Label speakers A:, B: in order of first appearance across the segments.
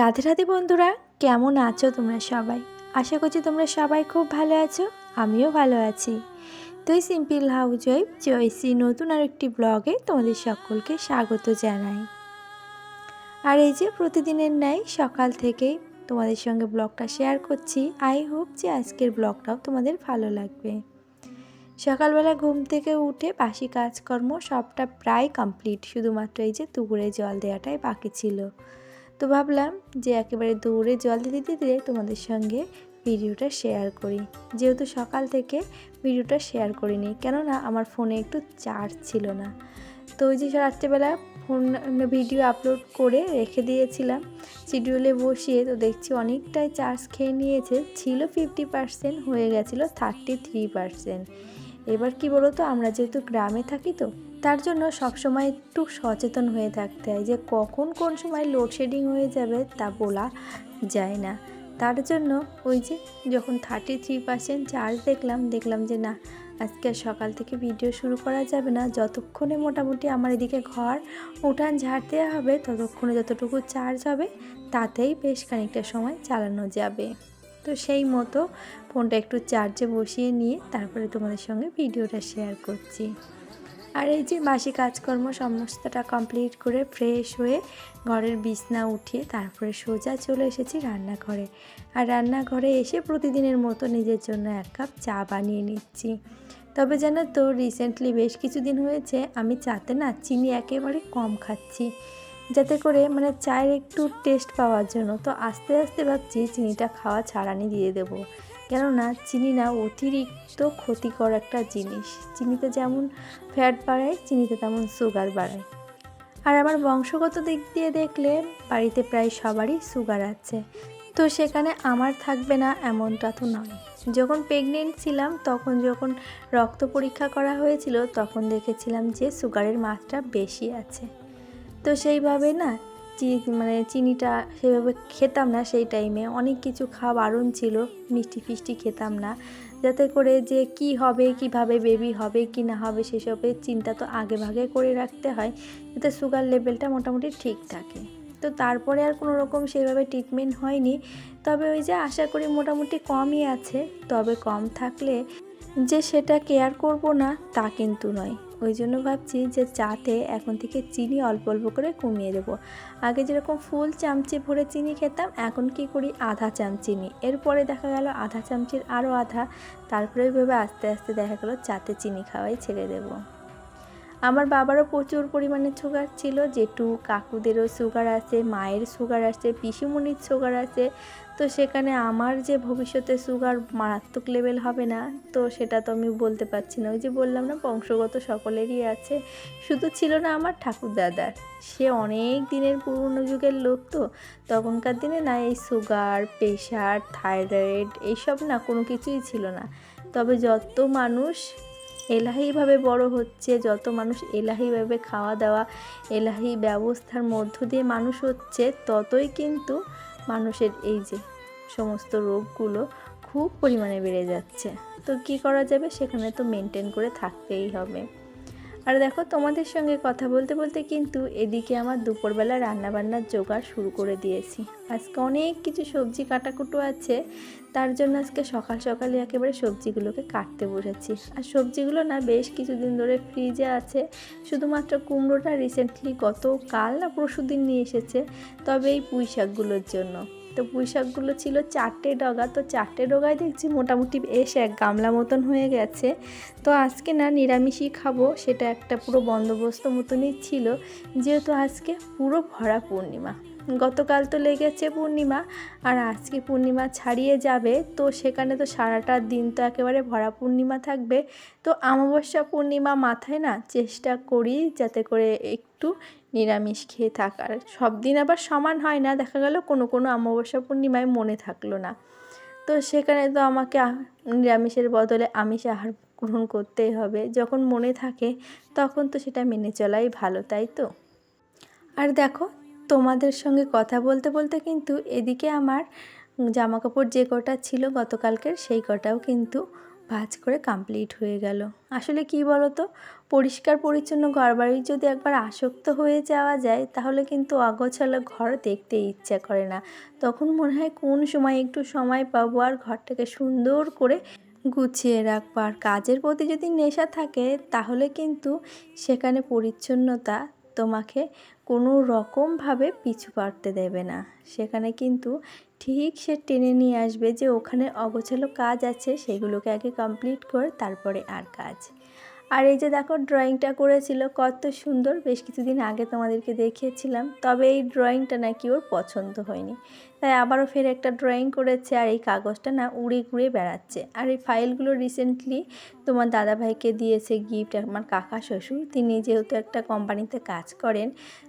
A: রাধে রাধে বন্ধুরা কেমন আছো তোমরা সবাই আশা করছি তোমরা সবাই খুব ভালো আছো আমিও ভালো আছি তো এই সিম্পল হাউস ওয়াইফ জয়সি নতুন আর একটি ব্লগে তোমাদের সকলকে স্বাগত জানাই আর এই যে প্রতিদিনের ন্যায় সকাল থেকেই তোমাদের সঙ্গে ব্লগটা শেয়ার করছি আই হোপ যে আজকের ব্লগটাও তোমাদের ভালো লাগবে সকালবেলা ঘুম থেকে উঠে বাসি কাজকর্ম সবটা প্রায় কমপ্লিট শুধুমাত্র এই যে দুপুরে জল দেওয়াটাই বাকি ছিল তো ভাবলাম যে একেবারে দৌড়ে জল দিতে দিতে তোমাদের সঙ্গে ভিডিওটা শেয়ার করি যেহেতু সকাল থেকে ভিডিওটা শেয়ার করিনি কেননা আমার ফোনে একটু চার্জ ছিল না তো ওই যে রাত্রেবেলা ফোন ভিডিও আপলোড করে রেখে দিয়েছিলাম শিডিউলে বসিয়ে তো দেখছি অনেকটাই চার্জ খেয়ে নিয়েছে ছিল ফিফটি পার্সেন্ট হয়ে গেছিলো থার্টি থ্রি পার্সেন্ট এবার কি বলো তো আমরা যেহেতু গ্রামে থাকি তো তার জন্য সবসময় একটু সচেতন হয়ে থাকতে হয় যে কখন কোন সময় লোডশেডিং হয়ে যাবে তা বলা যায় না তার জন্য ওই যে যখন থার্টি থ্রি পার্সেন্ট চার্জ দেখলাম দেখলাম যে না আজকে সকাল থেকে ভিডিও শুরু করা যাবে না যতক্ষণে মোটামুটি আমার এদিকে ঘর উঠান ঝাড় দেওয়া হবে ততক্ষণে যতটুকু চার্জ হবে তাতেই বেশ খানিকটা সময় চালানো যাবে তো সেই মতো ফোনটা একটু চার্জে বসিয়ে নিয়ে তারপরে তোমাদের সঙ্গে ভিডিওটা শেয়ার করছি আর এই যে মাসি কাজকর্ম সমস্তটা কমপ্লিট করে ফ্রেশ হয়ে ঘরের বিছনা উঠিয়ে তারপরে সোজা চলে এসেছি রান্নাঘরে আর রান্নাঘরে এসে প্রতিদিনের মতো নিজের জন্য এক কাপ চা বানিয়ে নিচ্ছি তবে জানো তো রিসেন্টলি বেশ কিছুদিন হয়েছে আমি চাতে না চিনি একেবারে কম খাচ্ছি যাতে করে মানে চায়ের একটু টেস্ট পাওয়ার জন্য তো আস্তে আস্তে ভাবছি চিনিটা খাওয়া ছাড়ানি দিয়ে দেবো কেননা চিনি না অতিরিক্ত ক্ষতিকর একটা জিনিস চিনিতে যেমন ফ্যাট বাড়ায় চিনিতে তেমন সুগার বাড়ায় আর আমার বংশগত দিক দিয়ে দেখলে বাড়িতে প্রায় সবারই সুগার আছে তো সেখানে আমার থাকবে না এমনটা তো নয় যখন প্রেগনেন্ট ছিলাম তখন যখন রক্ত পরীক্ষা করা হয়েছিল তখন দেখেছিলাম যে সুগারের মাত্রা বেশি আছে তো সেইভাবে না মানে চিনিটা সেভাবে খেতাম না সেই টাইমে অনেক কিছু খাওয়া বারণ ছিল মিষ্টি ফিষ্টি খেতাম না যাতে করে যে কি হবে কিভাবে বেবি হবে কি না হবে সেসবের চিন্তা তো আগে ভাগে করে রাখতে হয় যাতে সুগার লেভেলটা মোটামুটি ঠিক থাকে তো তারপরে আর কোনো রকম সেভাবে ট্রিটমেন্ট হয়নি তবে ওই যে আশা করি মোটামুটি কমই আছে তবে কম থাকলে যে সেটা কেয়ার করব না তা কিন্তু নয় ওই জন্য ভাবছি যে চাতে এখন থেকে চিনি অল্প অল্প করে কমিয়ে দেব আগে যেরকম ফুল চামচে ভরে চিনি খেতাম এখন কি করি আধা চামচিনি এরপরে দেখা গেল আধা চামচির আরও আধা তারপরে ভেবে আস্তে আস্তে দেখা গেলো চাতে চিনি খাওয়াই ছেড়ে দেবো আমার বাবারও প্রচুর পরিমাণে সুগার ছিল যেটু কাকুদেরও সুগার আছে মায়ের সুগার আছে পিসিমণির সুগার আছে তো সেখানে আমার যে ভবিষ্যতে সুগার মারাত্মক লেভেল হবে না তো সেটা তো আমি বলতে পারছি না ওই যে বললাম না বংশগত সকলেরই আছে শুধু ছিল না আমার ঠাকুর সে অনেক দিনের পুরনো যুগের লোক তো তখনকার দিনে না এই সুগার প্রেশার থাইরয়েড এইসব না কোনো কিছুই ছিল না তবে যত মানুষ এলাহিভাবে বড় হচ্ছে যত মানুষ এলাহিভাবে খাওয়া দাওয়া এলাহি ব্যবস্থার মধ্য দিয়ে মানুষ হচ্ছে ততই কিন্তু মানুষের এই যে সমস্ত রোগগুলো খুব পরিমাণে বেড়ে যাচ্ছে তো কি করা যাবে সেখানে তো মেনটেন করে থাকতেই হবে আর দেখো তোমাদের সঙ্গে কথা বলতে বলতে কিন্তু এদিকে আমার দুপুরবেলা রান্নাবান্নার জোগাড় শুরু করে দিয়েছি আজকে অনেক কিছু সবজি কাটাকুটো আছে তার জন্য আজকে সকাল সকালে একেবারে সবজিগুলোকে কাটতে বসেছি আর সবজিগুলো না বেশ কিছুদিন ধরে ফ্রিজে আছে শুধুমাত্র কুমড়োটা রিসেন্টলি কাল না পরশু দিন নিয়ে এসেছে তবে এই পুঁই শাকগুলোর জন্য তো পুঁইশাকগুলো ছিল চারটে ডগা তো চারটে ডগায় দেখছি মোটামুটি এসে এক গামলা মতন হয়ে গেছে তো আজকে না নিরামিষই খাবো সেটা একটা পুরো বন্দোবস্ত মতনই ছিল যেহেতু আজকে পুরো ভরা পূর্ণিমা গতকাল তো লেগেছে পূর্ণিমা আর আজকে পূর্ণিমা ছাড়িয়ে যাবে তো সেখানে তো সারাটা দিন তো একেবারে ভরা পূর্ণিমা থাকবে তো অমাবস্যা পূর্ণিমা মাথায় না চেষ্টা করি যাতে করে একটু নিরামিষ খেয়ে থাকার সব দিন আবার সমান হয় না দেখা গেল কোনো কোনো অমাবস্যা পূর্ণিমায় মনে থাকলো না তো সেখানে তো আমাকে নিরামিষের বদলে আমিষ আহার গ্রহণ করতেই হবে যখন মনে থাকে তখন তো সেটা মেনে চলাই ভালো তাই তো আর দেখো তোমাদের সঙ্গে কথা বলতে বলতে কিন্তু এদিকে আমার জামা কাপড় যে কটা ছিল গতকালকের সেই কটাও কিন্তু ভাজ করে কমপ্লিট হয়ে গেল আসলে কি বলো তো পরিষ্কার পরিচ্ছন্ন ঘরবাড়ি যদি একবার আসক্ত হয়ে যাওয়া যায় তাহলে কিন্তু অগোছালো ঘর দেখতে ইচ্ছা করে না তখন মনে হয় কোন সময় একটু সময় পাবো আর ঘরটাকে সুন্দর করে গুছিয়ে রাখবো আর কাজের প্রতি যদি নেশা থাকে তাহলে কিন্তু সেখানে পরিচ্ছন্নতা তোমাকে কোনো রকমভাবে পিছু পাড়তে দেবে না সেখানে কিন্তু ঠিক সে টেনে নিয়ে আসবে যে ওখানে অগোছালো কাজ আছে সেগুলোকে আগে কমপ্লিট কর তারপরে আর কাজ আর এই যে দেখো ড্রয়িংটা করেছিল কত সুন্দর বেশ কিছুদিন আগে তোমাদেরকে দেখিয়েছিলাম তবে এই ড্রয়িংটা নাকি ওর পছন্দ হয়নি তাই আবারও ফের একটা ড্রয়িং করেছে আর এই কাগজটা না উড়ে ঘুরে বেড়াচ্ছে আর এই ফাইলগুলো রিসেন্টলি তোমার দাদাভাইকে দিয়েছে গিফট আমার কাকা শ্বশুর তিনি যেহেতু একটা কোম্পানিতে কাজ করেন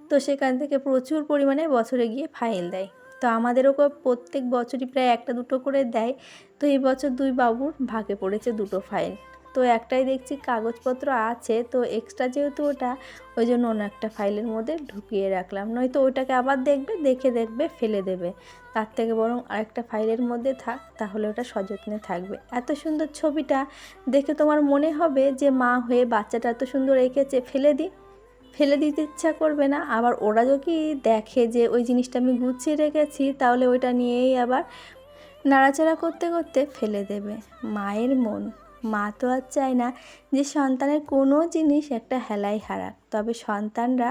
A: তো সেখান থেকে প্রচুর পরিমাণে বছরে গিয়ে ফাইল দেয় তো আমাদেরও প্রত্যেক বছরই প্রায় একটা দুটো করে দেয় তো এই বছর দুই বাবুর ভাগে পড়েছে দুটো ফাইল তো একটাই দেখছি কাগজপত্র আছে তো এক্সট্রা যেহেতু ওটা ওই জন্য অন্য একটা ফাইলের মধ্যে ঢুকিয়ে রাখলাম নয়তো ওইটাকে আবার দেখবে দেখে দেখবে ফেলে দেবে তার থেকে বরং আরেকটা ফাইলের মধ্যে থাক তাহলে ওটা সযত্নে থাকবে এত সুন্দর ছবিটা দেখে তোমার মনে হবে যে মা হয়ে বাচ্চাটা এত সুন্দর এঁকেছে ফেলে দিই ফেলে দিতে ইচ্ছা করবে না আবার ওরা যদি দেখে যে ওই জিনিসটা আমি গুছিয়ে রেখেছি তাহলে ওইটা নিয়েই আবার নাড়াচাড়া করতে করতে ফেলে দেবে মায়ের মন মা তো আর চায় না যে সন্তানের কোনো জিনিস একটা হেলাই হারাক তবে সন্তানরা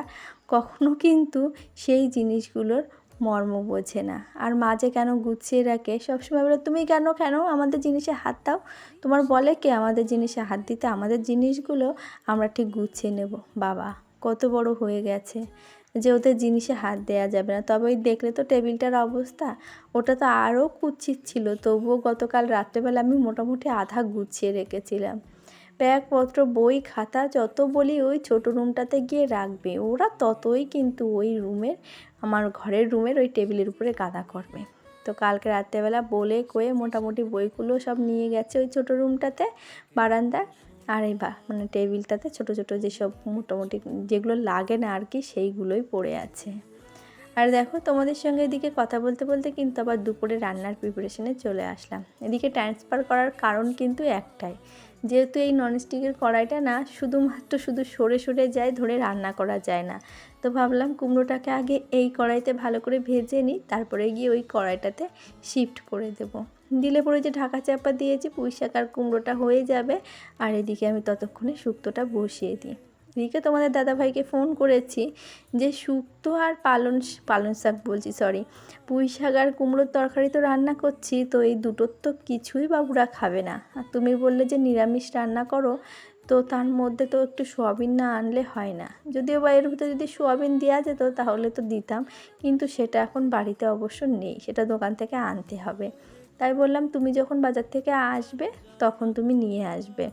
A: কখনো কিন্তু সেই জিনিসগুলোর মর্ম বোঝে না আর মাঝে কেন গুছিয়ে রাখে সবসময় বলে তুমি কেন কেন আমাদের জিনিসে হাত দাও তোমার বলে কে আমাদের জিনিসে হাত দিতে আমাদের জিনিসগুলো আমরা ঠিক গুছিয়ে নেব বাবা কত বড় হয়ে গেছে যে ওদের জিনিসে হাত দেওয়া যাবে না তবে ওই দেখলে তো টেবিলটার অবস্থা ওটা তো আরও কুচ্ছিত ছিল তবুও গতকাল রাত্রেবেলা আমি মোটামুটি আধা গুছিয়ে রেখেছিলাম ব্যাগপত্র বই খাতা যত বলি ওই ছোট রুমটাতে গিয়ে রাখবে ওরা ততই কিন্তু ওই রুমের আমার ঘরের রুমের ওই টেবিলের উপরে গাদা করবে তো কালকে রাত্রেবেলা বলে কয়ে মোটামুটি বইগুলো সব নিয়ে গেছে ওই ছোট রুমটাতে বারান্দায় আর এই মানে টেবিলটাতে ছোট ছোট যেসব মোটামুটি যেগুলো লাগে না আর কি সেইগুলোই পড়ে আছে আর দেখো তোমাদের সঙ্গে এদিকে কথা বলতে বলতে কিন্তু আবার দুপুরে রান্নার প্রিপারেশনে চলে আসলাম এদিকে ট্রান্সফার করার কারণ কিন্তু একটাই যেহেতু এই ননস্টিকের কড়াইটা না শুধুমাত্র শুধু সরে সরে যায় ধরে রান্না করা যায় না তো ভাবলাম কুমড়োটাকে আগে এই কড়াইতে ভালো করে ভেজে নিই তারপরে গিয়ে ওই কড়াইটাতে শিফট করে দেবো দিলে পরে যে ঢাকা চাপা দিয়েছি পুঁই শাক আর কুমড়োটা হয়ে যাবে আর এদিকে আমি ততক্ষণে শুক্তোটা বসিয়ে দিই এদিকে তোমাদের দাদাভাইকে ফোন করেছি যে শুক্তো আর পালন পালন শাক বলছি সরি পুঁই শাক আর কুমড়োর তরকারি তো রান্না করছি তো এই দুটোর তো কিছুই বাবুরা খাবে না আর তুমি বললে যে নিরামিষ রান্না করো তো তার মধ্যে তো একটু সোয়াবিন না আনলে হয় না যদিও বা এর ভিতরে যদি সোয়াবিন দেওয়া যেত তাহলে তো দিতাম কিন্তু সেটা এখন বাড়িতে অবশ্য নেই সেটা দোকান থেকে আনতে হবে তাই বললাম তুমি যখন বাজার থেকে আসবে তখন তুমি নিয়ে আসবে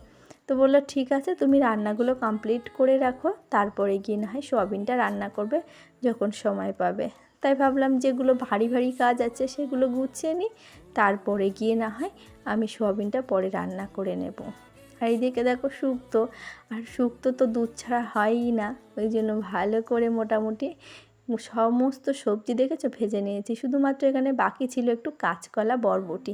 A: তো বললো ঠিক আছে তুমি রান্নাগুলো কমপ্লিট করে রাখো তারপরে গিয়ে না হয় সোয়াবিনটা রান্না করবে যখন সময় পাবে তাই ভাবলাম যেগুলো ভারী ভারী কাজ আছে সেগুলো গুছিয়ে নিই তারপরে গিয়ে না হয় আমি সোয়াবিনটা পরে রান্না করে নেব আর এইদিকে দেখো শুক্তো আর শুক্তো তো দুধ ছাড়া হয়ই না ওই জন্য ভালো করে মোটামুটি সমস্ত সবজি দেখেছো ভেজে নিয়েছি শুধুমাত্র এখানে বাকি ছিল একটু কাঁচকলা বরবটি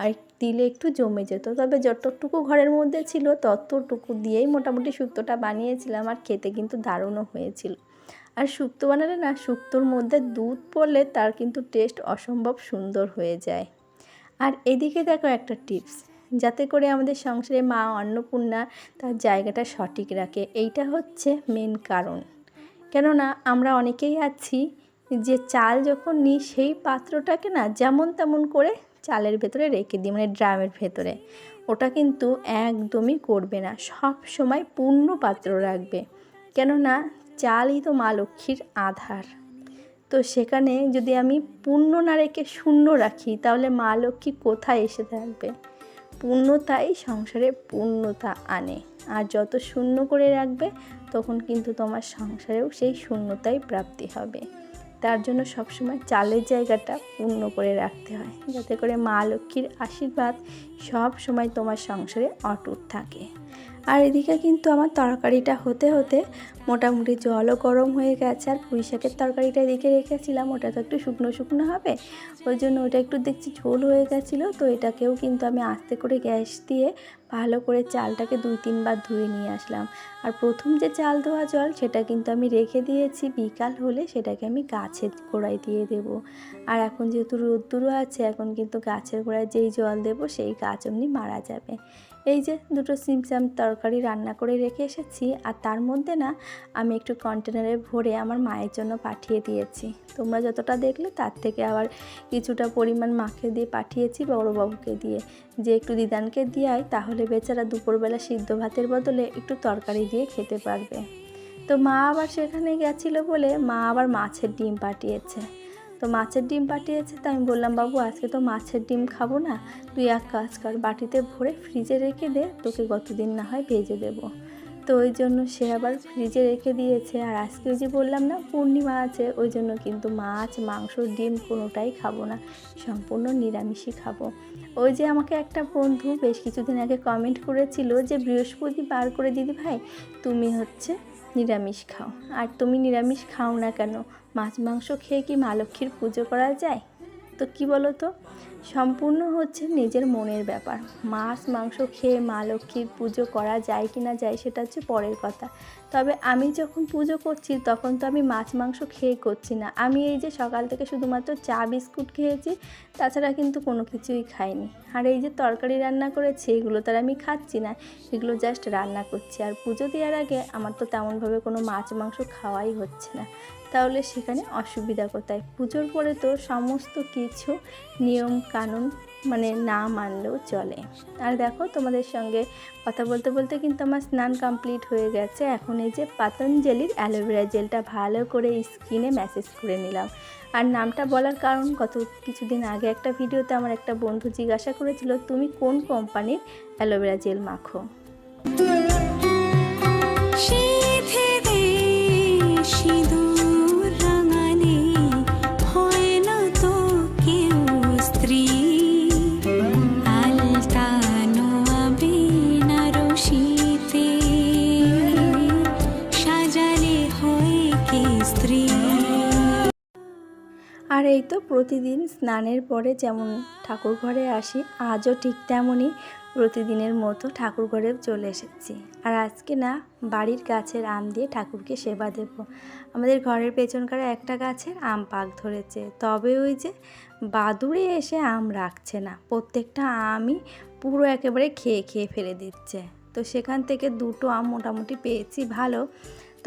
A: আর দিলে একটু জমে যেত তবে যতটুকু ঘরের মধ্যে ছিল ততটুকু দিয়েই মোটামুটি শুক্তোটা বানিয়েছিলাম আর খেতে কিন্তু দারুণও হয়েছিল আর শুক্তো বানালে না শুক্তোর মধ্যে দুধ পড়লে তার কিন্তু টেস্ট অসম্ভব সুন্দর হয়ে যায় আর এদিকে দেখো একটা টিপস যাতে করে আমাদের সংসারে মা অন্নপূর্ণা তার জায়গাটা সঠিক রাখে এইটা হচ্ছে মেন কারণ কেননা আমরা অনেকেই আছি যে চাল যখন নিই সেই পাত্রটাকে না যেমন তেমন করে চালের ভেতরে রেখে দিই মানে ড্রামের ভেতরে ওটা কিন্তু একদমই করবে না সব সময় পূর্ণ পাত্র রাখবে কেননা চালই তো মা লক্ষ্মীর আধার তো সেখানে যদি আমি পূর্ণ না রেখে শূন্য রাখি তাহলে মা লক্ষ্মী কোথায় এসে থাকবে পূর্ণতাই সংসারে পূর্ণতা আনে আর যত শূন্য করে রাখবে তখন কিন্তু তোমার সংসারেও সেই শূন্যতাই প্রাপ্তি হবে তার জন্য সবসময় চালের জায়গাটা পূর্ণ করে রাখতে হয় যাতে করে মা লক্ষ্মীর আশীর্বাদ সব সময় তোমার সংসারে অটুট থাকে আর এদিকে কিন্তু আমার তরকারিটা হতে হতে মোটামুটি জলও গরম হয়ে গেছে আর পুঁই শাকের তরকারিটা এদিকে রেখেছিলাম ওটা তো একটু শুকনো শুকনো হবে ওই জন্য ওটা একটু দেখছি ঝোল হয়ে গেছিলো তো এটাকেও কিন্তু আমি আস্তে করে গ্যাস দিয়ে ভালো করে চালটাকে দুই তিনবার ধুয়ে নিয়ে আসলাম আর প্রথম যে চাল ধোয়া জল সেটা কিন্তু আমি রেখে দিয়েছি বিকাল হলে সেটাকে আমি গাছের গোড়ায় দিয়ে দেব আর এখন যেহেতু রোদ্দুরও আছে এখন কিন্তু গাছের গোড়ায় যেই জল দেব সেই গাছ অমনি মারা যাবে এই যে দুটো সিমসাম তরকারি রান্না করে রেখে এসেছি আর তার মধ্যে না আমি একটু কন্টেনারে ভরে আমার মায়ের জন্য পাঠিয়ে দিয়েছি তোমরা যতটা দেখলে তার থেকে আবার কিছুটা পরিমাণ মাকে দিয়ে পাঠিয়েছি বড়োবাবুকে দিয়ে যে একটু দিদানকে দিয়াই তাহলে বেচারা দুপুরবেলা সিদ্ধ ভাতের বদলে একটু তরকারি দিয়ে খেতে পারবে তো মা আবার সেখানে গেছিলো বলে মা আবার মাছের ডিম পাঠিয়েছে তো মাছের ডিম পাঠিয়েছে তো আমি বললাম বাবু আজকে তো মাছের ডিম খাবো না তুই এক কাজ কর বাটিতে ভরে ফ্রিজে রেখে দে তোকে গতদিন না হয় ভেজে দেবো তো ওই জন্য সে আবার ফ্রিজে রেখে দিয়েছে আর আজকে ওই যে বললাম না পূর্ণিমা আছে ওই জন্য কিন্তু মাছ মাংস ডিম কোনোটাই খাবো না সম্পূর্ণ নিরামিষই খাবো ওই যে আমাকে একটা বন্ধু বেশ কিছুদিন আগে কমেন্ট করেছিল যে বৃহস্পতি বার করে দিদি ভাই তুমি হচ্ছে নিরামিষ খাও আর তুমি নিরামিষ খাও না কেন মাছ মাংস খেয়ে কি মা লক্ষ্মীর পুজো করা যায় তো কি বলো তো সম্পূর্ণ হচ্ছে নিজের মনের ব্যাপার মাছ মাংস খেয়ে মা লক্ষ্মীর পুজো করা যায় কি না যায় সেটা হচ্ছে পরের কথা তবে আমি যখন পুজো করছি তখন তো আমি মাছ মাংস খেয়ে করছি না আমি এই যে সকাল থেকে শুধুমাত্র চা বিস্কুট খেয়েছি তাছাড়া কিন্তু কোনো কিছুই খাইনি আর এই যে তরকারি রান্না করেছি এগুলো আর আমি খাচ্ছি না এগুলো জাস্ট রান্না করছি আর পুজো দেওয়ার আগে আমার তো তেমনভাবে কোনো মাছ মাংস খাওয়াই হচ্ছে না তাহলে সেখানে অসুবিধা কোথায় পুজোর পরে তো সমস্ত কিছু নিয়ম কানুন মানে না মানলেও চলে আর দেখো তোমাদের সঙ্গে কথা বলতে বলতে কিন্তু আমার স্নান কমপ্লিট হয়ে গেছে এখন এই যে পাতঞ্জলির অ্যালোভেরা জেলটা ভালো করে স্কিনে ম্যাসেজ করে নিলাম আর নামটা বলার কারণ কত কিছুদিন আগে একটা ভিডিওতে আমার একটা বন্ধু জিজ্ঞাসা করেছিল তুমি কোন কোম্পানির অ্যালোভেরা জেল মাখো আর এই তো প্রতিদিন স্নানের পরে যেমন ঠাকুর ঘরে আসি আজও ঠিক তেমনই প্রতিদিনের মতো ঠাকুর ঘরে চলে এসেছি আর আজকে না বাড়ির গাছের আম দিয়ে ঠাকুরকে সেবা দেব আমাদের ঘরের পেছনকার একটা গাছের আম পাক ধরেছে তবে ওই যে বাদুড়ে এসে আম রাখছে না প্রত্যেকটা আমই পুরো একেবারে খেয়ে খেয়ে ফেলে দিচ্ছে তো সেখান থেকে দুটো আম মোটামুটি পেয়েছি ভালো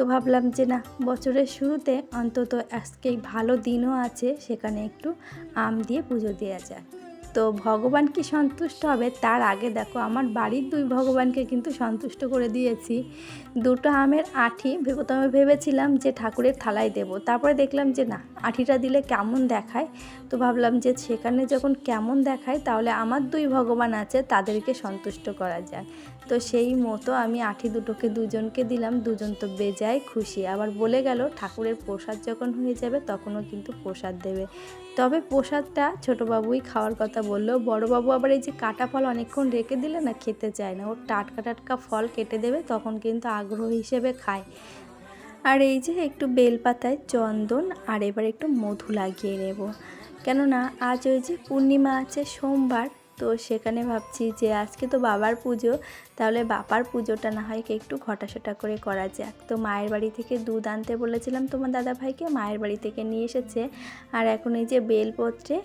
A: তো ভাবলাম যে না বছরের শুরুতে অন্তত আজকে ভালো দিনও আছে সেখানে একটু আম দিয়ে পুজো দেওয়া যায় তো ভগবান কি সন্তুষ্ট হবে তার আগে দেখো আমার বাড়ির দুই ভগবানকে কিন্তু সন্তুষ্ট করে দিয়েছি দুটো আমের আঠি প্রথমে ভেবেছিলাম যে ঠাকুরের থালায় দেব তারপরে দেখলাম যে না আঠিটা দিলে কেমন দেখায় তো ভাবলাম যে সেখানে যখন কেমন দেখায় তাহলে আমার দুই ভগবান আছে তাদেরকে সন্তুষ্ট করা যায় তো সেই মতো আমি আঠি দুটোকে দুজনকে দিলাম দুজন তো বেজায় খুশি আবার বলে গেল ঠাকুরের প্রসাদ যখন হয়ে যাবে তখনও কিন্তু প্রসাদ দেবে তবে প্রসাদটা ছোটোবাবুই খাওয়ার কথা বললো বড়োবাবু আবার এই যে কাটা ফল অনেকক্ষণ রেখে দিলে না খেতে চায় না ওর টাটকা টাটকা ফল কেটে দেবে তখন কিন্তু আগ্রহ হিসেবে খায় আর এই যে একটু বেলপাতায় চন্দন আর এবার একটু মধু লাগিয়ে নেব কেননা আজ ওই যে পূর্ণিমা আছে সোমবার তো সেখানে ভাবছি যে আজকে তো বাবার পুজো তাহলে বাবার পুজোটা না হয় একটু ঘটাসটা করে করা যাক তো মায়ের বাড়ি থেকে দুধ আনতে বলেছিলাম তোমার দাদা ভাইকে মায়ের বাড়ি থেকে নিয়ে এসেছে আর এখন এই যে বেলপত্রে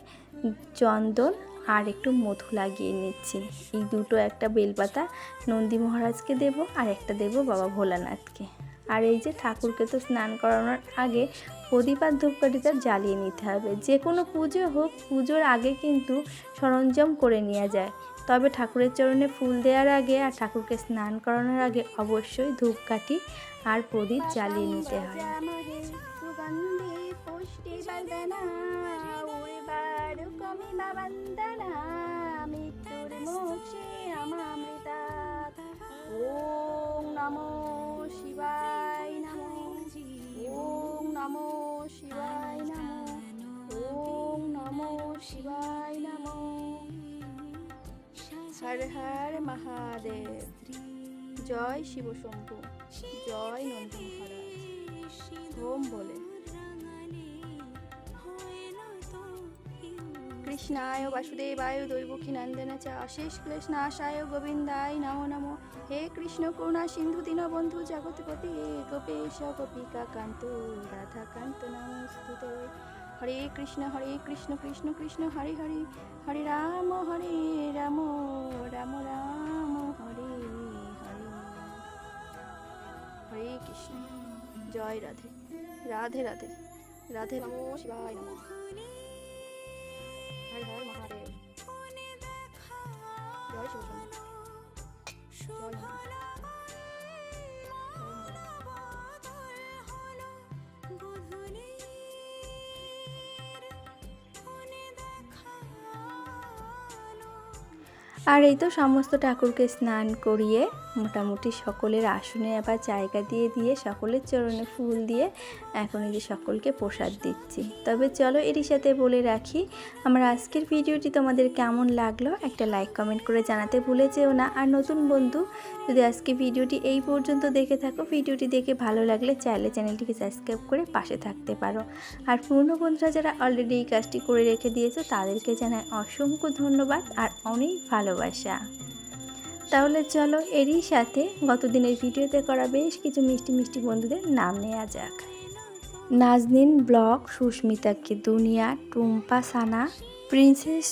A: চন্দন আর একটু মধু লাগিয়ে নিচ্ছি এই দুটো একটা বেলপাতা নন্দী মহারাজকে দেব আর একটা দেব বাবা ভোলানাথকে আর এই যে ঠাকুরকে তো স্নান করানোর আগে প্রদীপ আর ধূপকাঠিটা জ্বালিয়ে নিতে হবে যে কোনো পুজো হোক পুজোর আগে কিন্তু সরঞ্জাম করে নেওয়া যায় তবে ঠাকুরের চরণে ফুল দেওয়ার আগে আর ঠাকুরকে স্নান করানোর আগে অবশ্যই ধূপকাঠি আর প্রদীপ জ্বালিয়ে নিতে হয় মৃত্যুর মুখে আমামৃতা নমো হরে হরে মহাদেব জয় শম্ভু জয় নন্দ মহারাজ হোম বলে কৃষ্ণায় বাসুদেবায় দৈবকী নন্দনাচা অশেষ ক্লেশনাশায় গোবিন্দায় নমো নম হে কৃষ্ণ করুণা সিন্ধু দীনবন্ধু জগৎপতি গোপেশ গোপিকা কান্ত রাধা কান্ত হরে কৃষ্ণ হরে কৃষ্ণ কৃষ্ণ কৃষ্ণ হরে হরে হরে রাম হরে রাম রাম রাম হরে হরে হরে কৃষ্ণ জয় রাধে রাধে রাধে রাধে নমো শিবায় নমো হরে হরে মহাদেব আর এই তো সমস্ত ঠাকুরকে স্নান করিয়ে মোটামুটি সকলের আসনে আবার জায়গা দিয়ে দিয়ে সকলের চরণে ফুল দিয়ে এখন এই যে সকলকে প্রসাদ দিচ্ছি তবে চলো এরই সাথে বলে রাখি আমার আজকের ভিডিওটি তোমাদের কেমন লাগলো একটা লাইক কমেন্ট করে জানাতে ভুলে যেও না আর নতুন বন্ধু যদি আজকে ভিডিওটি এই পর্যন্ত দেখে থাকো ভিডিওটি দেখে ভালো লাগলে চাইলে চ্যানেলটিকে সাবস্ক্রাইব করে পাশে থাকতে পারো আর পুরনো বন্ধুরা যারা অলরেডি এই কাজটি করে রেখে দিয়েছো তাদেরকে জানায় অসংখ্য ধন্যবাদ আর অনেক ভালোবাসা তাহলে চলো এরই সাথে গত দিনের ভিডিওতে করা বেশ কিছু মিষ্টি মিষ্টি বন্ধুদের নাম নেওয়া যাক নাজনিন ব্লক সুস্মিতাকে দুনিয়া টুম্পা সানা প্রিন্সেস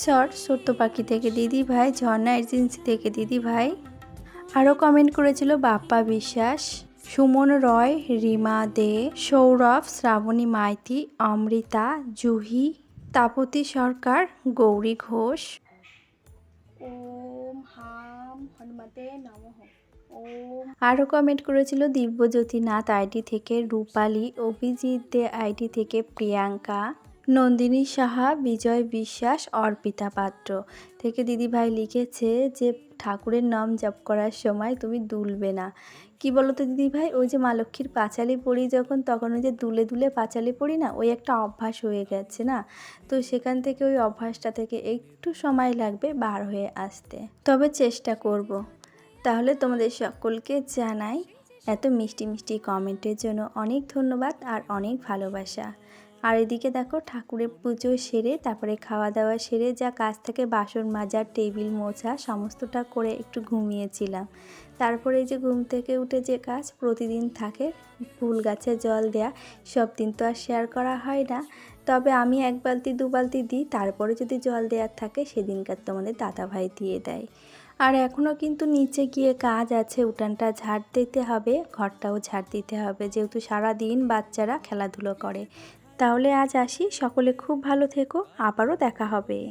A: সত্য পাখি থেকে দিদি ভাই ঝর্ণা এজেন্সি থেকে দিদি ভাই আরও কমেন্ট করেছিল বাপ্পা বিশ্বাস সুমন রয় রিমা দে সৌরভ শ্রাবণী মাইতি অমৃতা জুহি তাপতি সরকার গৌরী ঘোষ হনুমতে নম আরও কমেন্ট করেছিল দিব্যজ্যোতি নাথ আইডি থেকে রূপালী অভিজিৎ দে আইডি থেকে প্রিয়াঙ্কা নন্দিনী সাহা বিজয় বিশ্বাস অর্পিতা পাত্র থেকে দিদিভাই লিখেছে যে ঠাকুরের নাম জপ করার সময় তুমি দুলবে না কি বলো তো দিদি ভাই ওই যে মা লক্ষ্মীর পাঁচালি পড়ি যখন তখন ওই যে দুলে দুলে পাঁচালি পড়ি না ওই একটা অভ্যাস হয়ে গেছে না তো সেখান থেকে ওই অভ্যাসটা থেকে একটু সময় লাগবে বার হয়ে আসতে তবে চেষ্টা করব। তাহলে তোমাদের সকলকে জানাই এত মিষ্টি মিষ্টি কমেন্টের জন্য অনেক ধন্যবাদ আর অনেক ভালোবাসা আর এদিকে দেখো ঠাকুরের পুজো সেরে তারপরে খাওয়া দাওয়া সেরে যা কাজ থেকে বাসন মাজা টেবিল মোছা সমস্তটা করে একটু ঘুমিয়েছিলাম তারপরে যে ঘুম থেকে উঠে যে কাজ প্রতিদিন থাকে ফুল গাছে জল দেয়া সব দিন তো আর শেয়ার করা হয় না তবে আমি এক বালতি দু বালতি দিই তারপরে যদি জল দেওয়ার থাকে সেদিনকার তোমাদের দাদাভাই দিয়ে দেয় আর এখনও কিন্তু নিচে গিয়ে কাজ আছে উঠানটা ঝাড় দিতে হবে ঘরটাও ঝাড় দিতে হবে যেহেতু সারা দিন বাচ্চারা খেলাধুলো করে তাহলে আজ আসি সকলে খুব ভালো থেকো আবারও দেখা হবে